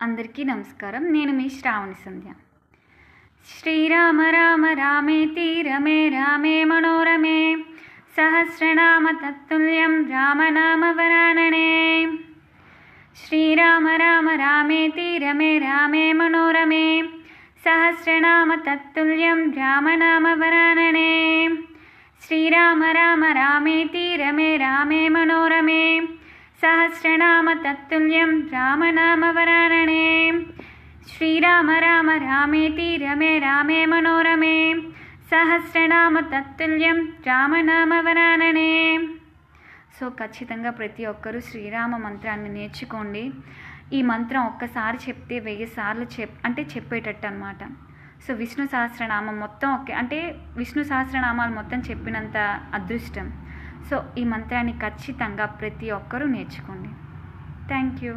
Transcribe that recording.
అందరికీ నమస్కారం నేను మీ శ్రావణి సంధ్య శ్రీరామ రామ రామేతి రమే రామే మనోరమే సహస్రనామ తత్తుల్యం రామనామ వరాననే శ్రీరామ రామ రామేతి రమే రామే మనోరమే సహస్రనామ తత్తుల్యం రామనామ వరాననే శ్రీరామ రామ రామేతి రమే రామే మనోరమే సహస్రనామ తత్తుల్యం రామనామ శ్రీరామ రామ రామేతి రమే రామే మనోరమే. సహస్రనామ తత్తుల్యం రామనామ వరాననే సో ఖచ్చితంగా ప్రతి ఒక్కరూ శ్రీరామ మంత్రాన్ని నేర్చుకోండి. ఈ మంత్రం ఒక్కసారి చెప్తే వెయ్యి సార్లు చెప్ అంటే చెప్పేటట్టు అనమాట సో విష్ణు సహస్రనామం మొత్తం ఒకే అంటే విష్ణు సహస్రనామాలు మొత్తం చెప్పినంత అదృష్టం. సో ఈ మంత్రాన్ని ఖచ్చితంగా ప్రతి ఒక్కరూ నేర్చుకోండి. Thank you